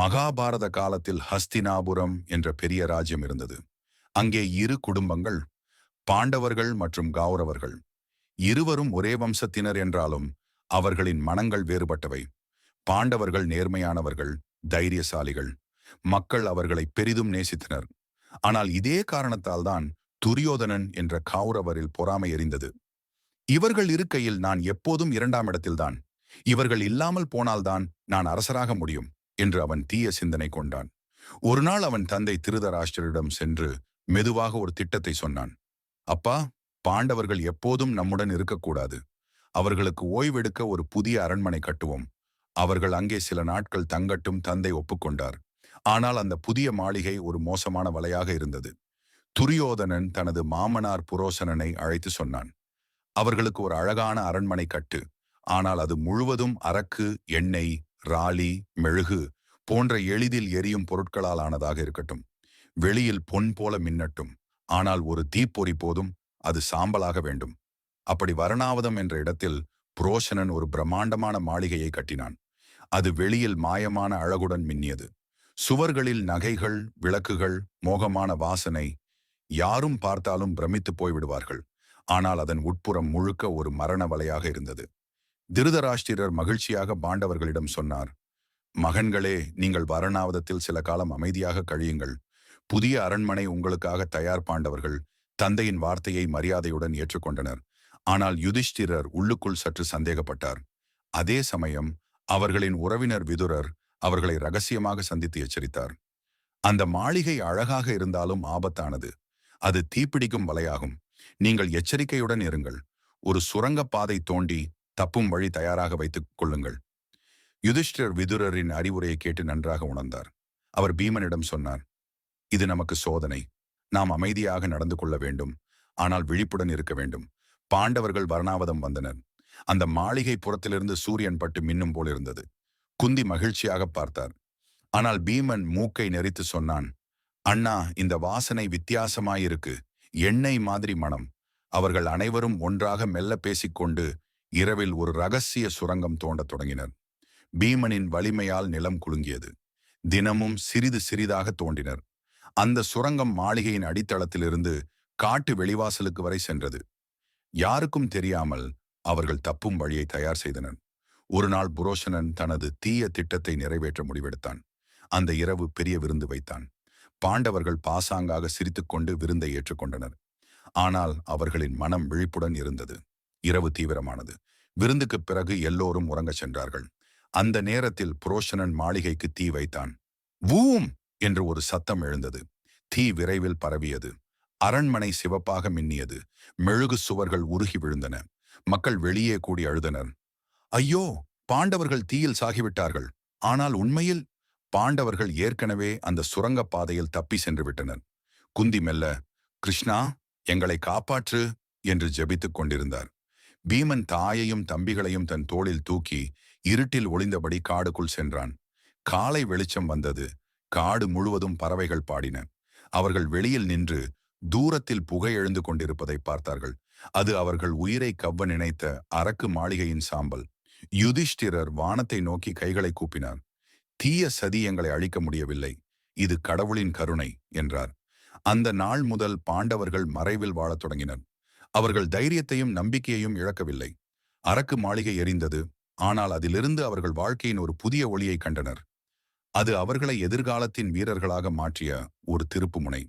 மகாபாரத காலத்தில் ஹஸ்தினாபுரம் என்ற பெரிய ராஜ்யம் இருந்தது. அங்கே இரு குடும்பங்கள் பாண்டவர்கள் மற்றும் கௌரவர்கள். இருவரும் ஒரே வம்சத்தினர் என்றாலும் அவர்களின் மனங்கள் வேறுபட்டவை. பாண்டவர்கள் நேர்மையானவர்கள் தைரியசாலிகள். மக்கள் அவர்களை பெரிதும் நேசித்தனர். ஆனால் இதே காரணத்தால் தான் துரியோதனன் என்ற கௌரவரில் பொறாமை எறிந்தது இவர்கள் இருக்கையில் நான் எப்போதும் இரண்டாம் இடத்தில்தான். இவர்கள் இல்லாமல் போனால்தான் நான் அரசராக முடியும். என்று அவன் தீய சிந்தனை கொண்டான். ஒரு நாள் அவன் தந்தை திருதராஷ்டரிடம் சென்று மெதுவாக ஒரு திட்டத்தை சொன்னான். அப்பா பாண்டவர்கள் எப்போதும் நம்முடன் இருக்கக்கூடாது. அவர்களுக்கு ஓய்வெடுக்க ஒரு புதிய அரண்மனை கட்டுவோம். அவர்கள் அங்கே சில நாட்கள் தங்கட்டும் தந்தை ஒப்புக்கொண்டார். ஆனால் அந்த புதிய மாளிகை ஒரு மோசமான வலையாக இருந்தது. துரியோதனன் தனது மாமனார் புரோசனனை அழைத்து சொன்னான். அவர்களுக்கு ஒரு அழகான அரண்மனை கட்டு. ஆனால் அது முழுவதும் அரக்கு எண்ணெய் ராலி மெழுகு போன்ற எளிதில் எரியும் பொருட்களால் ஆனதாக இருக்கட்டும். வெளியில் பொன் போல மின்னட்டும். ஆனால் ஒரு தீப்பொறி போதும் அது சாம்பலாக வேண்டும். அப்படி வரணாவதம் என்ற இடத்தில் புரோஷனன் ஒரு பிரம்மாண்டமான மாளிகையை கட்டினான். அது வெளியில் மாயமான அழகுடன் மின்னியது. சுவர்களில் நகைகள் விளக்குகள் மோகமான வாசனை யாரும் பார்த்தாலும் பிரமித்து போய்விடுவார்கள். ஆனால் அதன் உட்புறம் முழுக்க ஒரு மரண வலையாக இருந்தது. திருதராஷ்டிரர் மகிழ்ச்சியாக பாண்டவர்களிடம் சொன்னார் மகன்களே நீங்கள் வரணாவதத்தில் சில காலம் அமைதியாக கழியுங்கள். புதிய அரண்மனை உங்களுக்காக தயார் பாண்டவர்கள் தந்தையின் வார்த்தையை மரியாதையுடன் ஏற்றுக்கொண்டனர். ஆனால் யுதிஷ்டிரர் உள்ளுக்குள் சற்று சந்தேகப்பட்டார். அதே சமயம் அவர்களின் உறவினர் விதுரர் அவர்களை ரகசியமாக சந்தித்து எச்சரித்தார். அந்த மாளிகை அழகாக இருந்தாலும் ஆபத்தானது. அது தீப்பிடிக்கும் வலையாகும். நீங்கள் எச்சரிக்கையுடன் இருங்கள். ஒரு சுரங்கப்பாதை தோண்டி தப்பும் வழி தயாராக வைத்துக் கொள்ளுங்கள். யுதிஷ்டர் விதுரரின் அறிவுரையை கேட்டு நன்றாக உணர்ந்தார். அவர் பீமனிடம் சொன்னார் இது நமக்கு சோதனை. நாம் அமைதியாக நடந்து கொள்ள வேண்டும். ஆனால் விழிப்புடன் இருக்க வேண்டும். பாண்டவர்கள் வரணாவதம் வந்தனர். அந்த மாளிகை புறத்திலிருந்து சூரியன் பட்டு மின்னும் போல் இருந்தது. குந்தி மகிழ்ச்சியாக பார்த்தார். ஆனால் பீமன் மூக்கை நெறித்து சொன்னான் அண்ணா இந்த வாசனை வித்தியாசமாயிருக்கு. எண்ணெய் மாதிரி மனம் அவர்கள் அனைவரும் ஒன்றாக மெல்ல பேசிக்கொண்டு இரவில் ஒரு ரகசிய சுரங்கம் தோண்டத் தொடங்கினர். பீமனின் வலிமையால் நிலம் குலுங்கியது. தினமும் சிறிது சிறிதாக தோண்டினர். அந்த சுரங்கம் மாளிகையின் அடித்தளத்திலிருந்து காட்டு வெளிவாசலுக்கு வரை சென்றது. யாருக்கும் தெரியாமல் அவர்கள் தப்பும் வழியை தயார் செய்தனர். ஒரு நாள் புரோஷனன் தனது தீய திட்டத்தை நிறைவேற்ற முடிவெடுத்தான். அந்த இரவு பெரிய விருந்து வைத்தான். பாண்டவர்கள் பாசாங்காக சிரித்துக்கொண்டு விருந்தை ஏற்றுக்கொண்டனர் ஆனால் அவர்களின் மனம் விழிப்புடன் இருந்தது. இரவு தீவிரமானது. விருந்துக்குப் பிறகு எல்லோரும் உறங்கச் சென்றார்கள். அந்த நேரத்தில் புரோஷனன் மாளிகைக்கு தீ வைத்தான். வூம்! என்று ஒரு சத்தம் எழுந்தது. தீ விரைவில் பரவியது. அரண்மனை சிவப்பாக மின்னியது. மெழுகு சுவர்கள் உருகி விழுந்தன. மக்கள் வெளியே கூடி அழுதனர். ஐயோ! பாண்டவர்கள் தீயில் சாகிவிட்டார்கள். ஆனால் உண்மையில்? பாண்டவர்கள் ஏற்கனவே அந்த சுரங்கப் பாதையில் தப்பி சென்று விட்டனர். குந்தி மெல்ல கிருஷ்ணா எங்களை காப்பாற்று! என்று ஜெபித்துக் கொண்டிருந்தார். பீமன் தாயையும் தம்பிகளையும் தன் தோளில் தூக்கி இருட்டில் ஒளிந்தபடி காடுக்குள் சென்றான். காலை வெளிச்சம் வந்தது. காடு முழுவதும் பறவைகள் பாடின. அவர்கள் வெளியில் நின்று தூரத்தில் புகை எழுந்து கொண்டிருப்பதை பார்த்தார்கள். அது அவர்கள் உயிரை கவ்வ நினைத்த அரக்கு மாளிகையின் சாம்பல். யுதிஷ்டிரர் வானத்தை நோக்கி கைகளை கூப்பினார். தீய சதி எங்களை அழிக்க முடியவில்லை. இது கடவுளின் கருணை என்றார். அந்த நாள் முதல் பாண்டவர்கள் மறைவில் வாழத் தொடங்கினர். அவர்கள் தைரியத்தையும் நம்பிக்கையையும் இழக்கவில்லை. அரக்கு மாளிகை எரிந்தது. ஆனால் அதிலிருந்து அவர்கள் வாழ்க்கையின் ஒரு புதிய ஒளியை கண்டனர். அது அவர்களை எதிர்காலத்தின் வீரர்களாக மாற்றிய ஒரு திருப்புமுனை